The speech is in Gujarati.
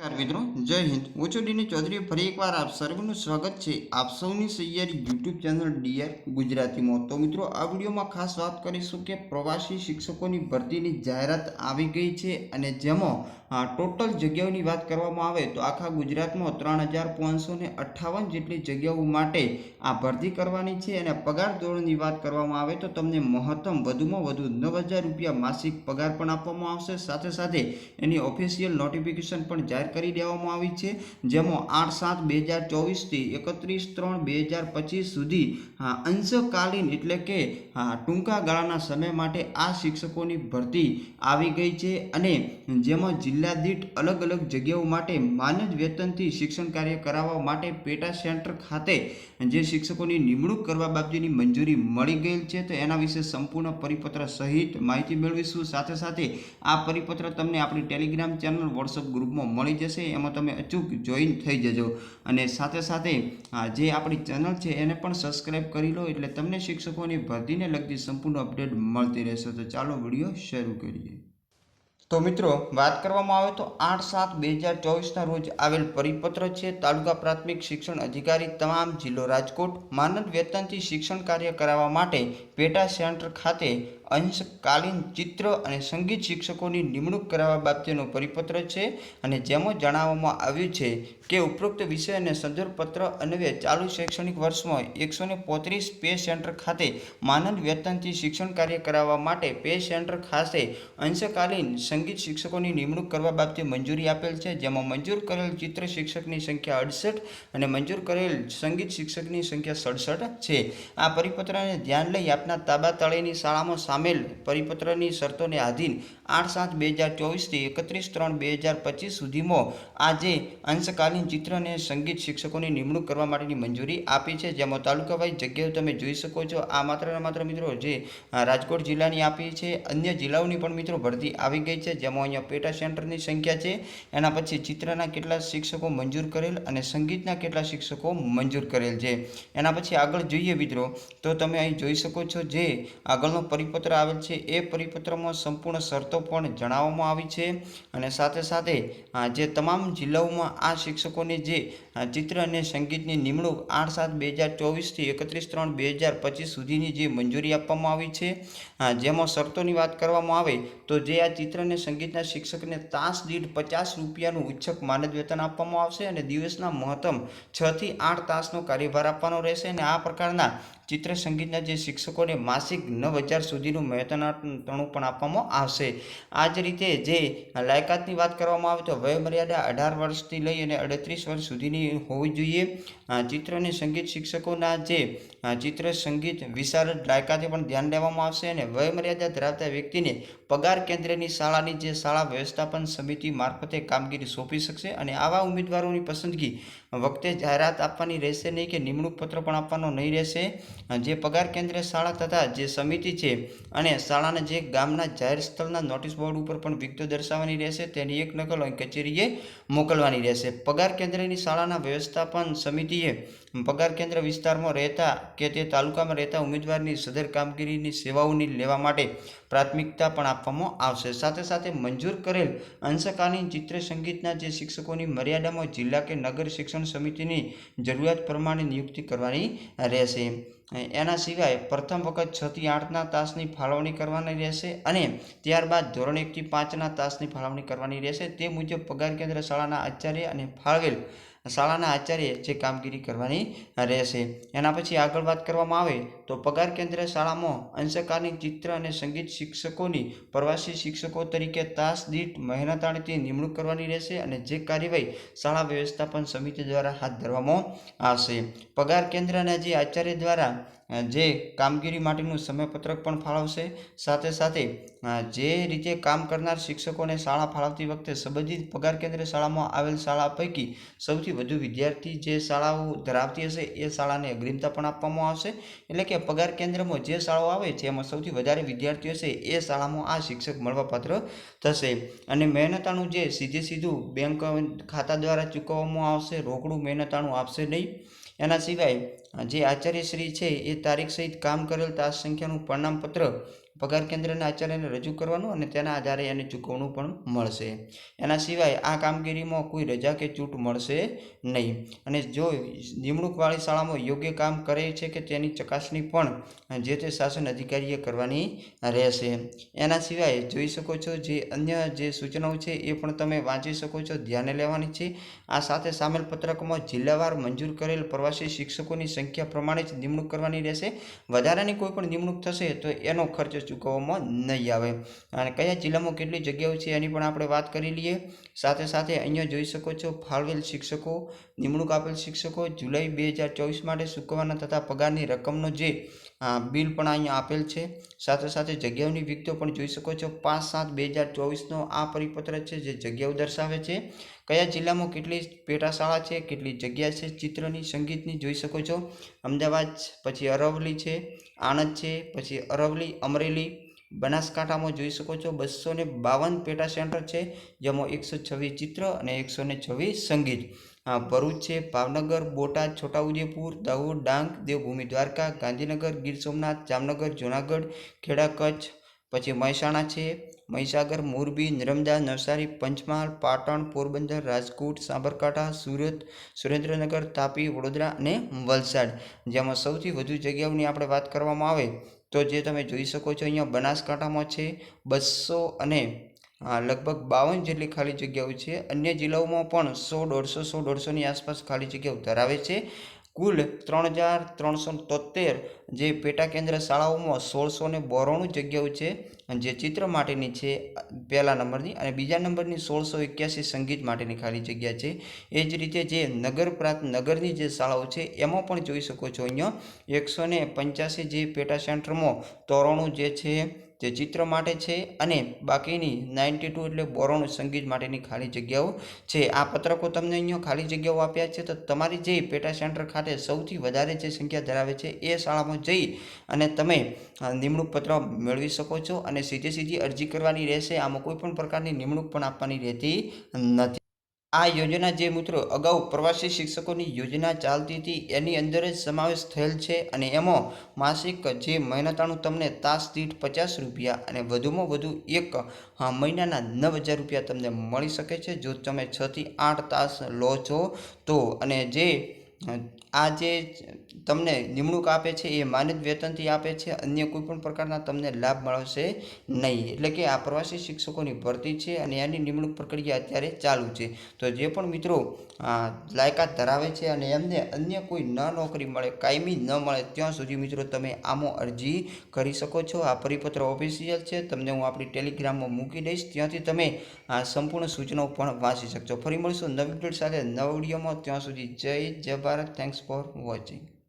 નમસ્કાર મિત્રો, જય હિન્દ. હું છું ચૌધરી ફરી એકવાર આપ સર્વનું સ્વાગત છે આપ સૌની સૈયારી યુટ્યુબ ચેનલ ડીઆર ગુજરાતીમાં. તો મિત્રો, આ વિડીયોમાં ખાસ વાત કરીશું કે પ્રવાસી શિક્ષકોની ભરતીની જાહેરાત આવી ગઈ છે અને જેમાં ટોટલ જગ્યાઓની વાત કરવામાં આવે તો આખા ગુજરાતમાં ત્રણ હજાર પાંચસો ને અઠ્ઠાવન જેટલી જગ્યાઓ માટે આ ભરતી કરવાની છે અને પગાર ધોરણની વાત કરવામાં આવે તો તમને મહત્તમ વધુમાં વધુ નવ હજાર રૂપિયા માસિક પગાર પણ આપવામાં આવશે. સાથે સાથે એની ઓફિશિયલ નોટિફિકેશન પણ જાહેર કરી દેવામાં આવી છે, જેમાં આઠ સાત બે હજાર ચોવીસથી એકત્રીસ ત્રણ બે હજાર પચીસ સુધી અંશકાલીન એટલે કે ટૂંકા ગાળાના સમય માટે આ શિક્ષકોની ભરતી આવી ગઈ છે અને જેમાં જિલ્લા દીઠ અલગ અલગ જગ્યાઓ માટે માનદ વેતનથી શિક્ષણ કાર્ય કરાવવા માટે પેટા સેન્ટર ખાતે જે શિક્ષકોની નિમણૂક કરવા બાબતેની મંજૂરી મળી ગયેલ છે, તો એના વિશે સંપૂર્ણ પરિપત્ર સહિત માહિતી મેળવીશું. સાથે સાથે આ પરિપત્ર તમને આપણી ટેલિગ્રામ ચેનલ વોટ્સઅપ ગ્રુપમાં મળી જશે. એમાં તમે અચૂક જોઈન થઈ જજો. અને સાથે સાથે જે આપણી ચેનલ છે, એને પણ સબસ્ક્રાઈબ કરી લો, એટલે તમને શિક્ષકોની ભરતીને લગતી સંપૂર્ણ અપડેટ મળતી રહેશે. તો ચાલો વીડિયો શરૂ કરીએ. તો મિત્રો, વાત કરવામાં આવે તો આઠ સાત બે હજાર ચોવીસના રોજ આવેલ પરિપત્ર છે, તાલુકા પ્રાથમિક શિક્ષણ અધિકારી તમામ જિલ્લો રાજકોટ, માનદ વેતનથી શિક્ષણ કાર્ય કરાવવા માટે પેટા સેન્ટર ખાતે અંશકાલીન ચિત્ર અને સંગીત શિક્ષકોની નિમણૂક કરાવવા બાબતેનો પરિપત્ર છે અને જેમાં જણાવવામાં આવ્યું છે કે ઉપરોક્ત વિષય અને સંદર્ભ પત્ર અન્વયે ચાલુ શૈક્ષણિક વર્ષમાં એકસો ને પોત્રીસ પે સેન્ટર ખાતે માનદ વેતનથી શિક્ષણ કાર્ય કરાવવા માટે પે સેન્ટર ખાતે અંશકાલીન સંગીત શિક્ષકોની નિમણૂક કરવા બાબતે મંજૂરી આપેલ છે. જેમાં મંજૂર કરેલ ચિત્ર શિક્ષકની સંખ્યા અડસઠ અને મંજૂર કરેલ સંગીત શિક્ષકની સંખ્યા સડસઠ છે. આ પરિપત્રને ધ્યાન લઈ આપના તાબા તળેની શાળામાં સામેલ પરિપત્રની શરતોને આધીન આઠ સાત બે હજાર ચોવીસથી એકત્રીસ ત્રણ બે હજાર પચીસ સુધીમાં આજે અંશકાલીન ચિત્ર અને સંગીત શિક્ષકોની નિમણૂક કરવા માટેની મંજૂરી આપી છે. જેમાં તાલુકાવાઇઝ જગ્યાઓ તમે જોઈ શકો છો. આ માત્રને માત્ર મિત્રો જે રાજકોટ જિલ્લાની આપી છે. અન્ય જિલ્લાઓની પણ મિત્રો ભરતી આવી ગઈ છે. જેમાં અહીંયા પેટા સેન્ટરની સંખ્યા છે. એના પછી ચિત્રના કેટલા શિક્ષકો મંજૂર કરેલ અને સંગીતના કેટલા શિક્ષકો મંજૂર કરેલ છે. એના પછી આગળ જોઈએ મિત્રો, તો તમે અહીં જોઈ શકો છો જે આગળનો પરિપત્ર આવેલ છે. એ પરિપત્રમાં સંપૂર્ણ શરતો પણ જણાવવામાં આવી છે અને સાથે સાથે જે તમામ જિલ્લાઓમાં આ શિક્ષકોની જે ચિત્ર અને સંગીતની નિમણૂક આઠ સાત બે હજાર ચોવીસથી એકત્રીસ ત્રણ બે હજાર પચીસ સુધીની જે મંજૂરી આપવામાં આવી છે જેમાં શરતોની વાત કરવામાં આવે તો જે આ ચિત્ર અને સંગીતના શિક્ષકને તાસ દીઠ પચાસ રૂપિયાનું ઉચ્ચક માનદ વેતન આપવામાં આવશે અને દિવસના મહત્તમ છથી આઠ તાસનો કાર્યભાર આપવાનો રહેશે અને આ પ્રકારના ચિત્ર સંગીતના જે શિક્ષકોને માસિક નવ હજાર સુધીનું વેતનાટણું પણ આપવામાં આવશે. આ જ રીતે જે લાયકાતની વાત કરવામાં આવે તો વયમર્યાદા અઢાર વર્ષથી લઈ અને અડત્રીસ વર્ષ સુધીની હોવી જોઈએ. ચિત્ર અને સંગીત શિક્ષકોના જે ચિત્ર સંગીત વિશારદ લાયકાતે પણ ધ્યાન લેવામાં આવશે અને વયમર્યાદા ધરાવતા વ્યક્તિને પગાર કેન્દ્રની શાળાની જે શાળા વ્યવસ્થાપન સમિતિ મારફતે કામગીરી સોંપી શકશે અને આવા ઉમેદવારોની પસંદગી વખતે જાહેરાત આપવાની રહેશે નહીં કે નિમણૂક પત્ર પણ આપવાનો નહીં રહેશે. જે પગાર કેન્દ્ર શાળા તથા જે સમિતિ છે અને શાળાના જે ગામના જાહેર સ્થળના નોટિસ બોર્ડ ઉપર પણ વિગતો દર્શાવવાની રહેશે. તેની એક નકલ કચેરીએ મોકલવાની રહેશે. પગાર કેન્દ્રની શાળાના વ્યવસ્થાપન સમિતિએ પગાર કેન્દ્ર વિસ્તારમાં રહેતા કે તે તાલુકામાં રહેતા ઉમેદવારની સદર કામગીરીની સેવાઓની લેવા માટે પ્રાથમિકતા પણ આપવામાં આવશે. સાથે સાથે મંજૂર કરેલ અંશકાલીન ચિત્ર સંગીતના જે શિક્ષકોની મર્યાદામાં જિલ્લા કે નગર શિક્ષણ સમિતિની જરૂરિયાત પ્રમાણે નિયુક્તિ કરવાની રહેશે. એના સિવાય પ્રથમ વખત છ થી આઠના તાસની ફાળવણી કરવાની રહેશે અને ત્યારબાદ ધોરણ એકથી પાંચના તાસની ફાળવણી કરવાની રહેશે. તે મુજબ પગાર કેન્દ્ર શાળાના આચાર્ય અને ફાળવેલ શાળાના આચાર્ય જે કામગીરી કરવાની રહેશે. એના પછી આગળ વાત કરવામાં આવે તો પગાર કેન્દ્ર શાળામાં અંશકાલીન ચિત્ર અને સંગીત શિક્ષકોની પ્રવાસી શિક્ષકો તરીકે તાસ દીઠ મહેનતાણીથી નિમણૂક કરવાની રહેશે અને જે કાર્યવાહી શાળા વ્યવસ્થાપન સમિતિ દ્વારા હાથ ધરવામાં આવશે. પગાર કેન્દ્રના જે આચાર્ય દ્વારા જે કામગીરી માટેનું સમયપત્રક પણ ફાળવશે. સાથે સાથે જે રીતે કામ કરનાર શિક્ષકોને શાળા ફાળવતી વખતે સંબંધિત પગાર કેન્દ્ર શાળામાં આવેલ શાળા પૈકી સૌથી વધુ વિદ્યાર્થી જે શાળાઓ ધરાવતી હશે, એ શાળાને અગ્રિમતા પણ આપવામાં આવશે. એટલે કે પગાર કેન્દ્રમાં જે શાળાઓ આવે છે એમાં સૌથી વધારે વિદ્યાર્થીઓ છે, એ શાળામાં આ શિક્ષક મળવાપાત્ર થશે. અને મહેનતાણું જે સીધે સીધું બેંક ખાતા દ્વારા ચૂકવવામાં આવશે, રોકડું મહેનતાણું આપશે નહીં. એના સિવાય જે આચાર્યશ્રી છે, એ તારીખ સહિત કામ કરેલ તાસ સંખ્યાનું પ્રમાણપત્ર પગાર કેન્દ્રના આચાર્યને રજૂ કરવાનું અને તેના આધારે એને ચૂકવણું પણ મળશે. એના સિવાય આ કામગીરીમાં કોઈ રજા કે છૂટ મળશે નહીં. અને જો નિમણૂકવાળી શાળામાં યોગ્ય કામ કરે છે કે તેની ચકાસણી પણ જે તે શાસન અધિકારીએ કરવાની રહેશે. એના સિવાય જોઈ શકો છો જે અન્ય જે સૂચનાઓ છે એ પણ તમે વાંચી શકો છો, ધ્યાને લેવાની છે. આ સાથે સામેલ પત્રકમાં જિલ્લાવાર મંજૂર કરેલ પ્રવાસી શિક્ષકોની સંખ્યા પ્રમાણે જ નિમણૂક કરવાની રહેશે. વધારાની કોઈ પણ નિમણૂક થશે તો એનો ખર્ચ ચૂકવવામાં નહીં આવે. અને કયા જિલ્લામાં કેટલી જગ્યાઓ છે એની પણ આપણે વાત કરી લઈએ. સાથે સાથે અહીંયા જોઈ શકો છો ફાળવેલ શિક્ષકો, નિમણૂક આપેલ શિક્ષકો, જુલાઈ બે હજાર ચોવીસ માટે ચૂકવવાના તથા પગારની રકમનો જે બિલ પણ અહીંયા આપેલ છે. સાથે સાથે જગ્યાઓની વિગતો પણ જોઈ શકો છો. પાંચ સાત બે હજાર ચોવીસનો આ પરિપત્ર છે જે જગ્યાઓ દર્શાવે છે. કયા જિલ્લામાં કેટલી પેટા શાળા છે, કેટલી જગ્યા છે, ચિત્રની, સંગીતની જોઈ શકો છો. અમદાવાદ, પછી અરવલી છે, આણંદ છે, પછી અરવલી અમરેલી બનાસકાંઠામાં જોઈ શકો છો બસો ને બાવન પેટા સેન્ટર છે, જેમાં એકસો છવ્વીસ ચિત્ર અને એકસો ને છવ્વીસ સંગીત. ભરૂચ છે, ભાવનગર, બોટાદ, છોટાઉદેપુર, દાહોદ, ડાંગ, દેવભૂમિ, દ્વારકા, ગાંધીનગર, ગીર સોમનાથ, જામનગર, જૂનાગઢ, ખેડા, કચ્છ. પછી મહેસાણા છે, મહીસાગર, મોરબી, નર્મદા, નવસારી, પંચમહાલ, પાટણ, પોરબંદર, રાજકોટ, સાબરકાંઠા, સુરત, સુરેન્દ્રનગર, તાપી, વડોદરા અને વલસાડ. જેમાં સૌથી વધુ જગ્યાઓની આપણે વાત કરવામાં આવે તો જે તમે જોઈ શકો છો, અહીંયા બનાસકાંઠામાં છે બસો અને લગભગ બાવન જેટલી ખાલી જગ્યાઓ છે. અન્ય જિલ્લાઓમાં પણ સો, દોઢસો, સો, દોઢસોની આસપાસ ખાલી જગ્યાઓ ધરાવે છે. કુલ ત્રણ હજાર ત્રણસો તોતેર જે પેટા કેન્દ્ર શાળાઓમાં સોળસો ને બોરાણું જગ્યાઓ છે જે ચિત્ર માટેની છે પહેલા નંબરની અને બીજા નંબરની સોળસો એક્યાસી સંગીત માટેની ખાલી જગ્યા છે. એ જ રીતે જે નગર પ્રાંત નગરની જે શાળાઓ છે એમાં પણ જોઈ શકો છો અહીંયા એકસો પંચ્યાસી જે પેટા સેન્ટરમાં તોરણું જે છે જે ચિત્ર માટે છે અને બાકીની નાઇન્ટી ટુ એટલે બોરોનું સંગીત માટેની ખાલી જગ્યાઓ છે. આ પત્રકો તમને અહીંયા ખાલી જગ્યાઓ આપ્યા છે. તો તમારી જે પેટા સેન્ટર ખાતે સૌથી વધારે જે સંખ્યા ધરાવે છે એ શાળામાં જઈ અને તમે નિમણૂક પત્ર મેળવી શકો છો અને સીધી સીધી અરજી કરવાની રહેશે. આમાં કોઈ પણ પ્રકારની નિમણૂક પણ આપવાની રહેતી નથી. આ યોજના જે મિત્રો અગાઉ પ્રવાસી શિક્ષકોની યોજના ચાલતી હતી, એની અંદર જ સમાવેશ થયેલ છે અને એમાં માસિક જે મહેનતાણું તમને તાસ દીઠ પચાસ રૂપિયા અને વધુમાં વધુ એક મહિનાના નવ હજાર રૂપિયા તમને મળી શકે છે. જો તમે છથી આઠ તાસ લો છો, તો અને જે આ જે તમને નિમણૂક આપે છે, એ માનદ વેતનથી આપે છે, અન્ય કોઈ પણ પ્રકારના તમને લાભ મળશે નહીં. એટલે કે આ પ્રવાસી શિક્ષકોની ભરતી છે અને એની નિમણૂક પ્રક્રિયા અત્યારે ચાલુ છે. તો જે પણ મિત્રો લાયકાત ધરાવે છે અને એમને અન્ય કોઈ ન નોકરી મળે, કાયમી ન મળે, ત્યાં સુધી મિત્રો તમે આમાં અરજી કરી શકો છો. આ પરિપત્ર ઓફિશિયલ છે. તમને હું આપણી ટેલિગ્રામમાં મૂકી દઈશ. ત્યાંથી તમે, આ, સંપૂર્ણ સૂચનાઓ પણ વાંચી શકશો. ફરી મળીશું નવી સાથે નવા વિડીયોમાં. ત્યાં સુધી જય જય ભારત. Thanks for watching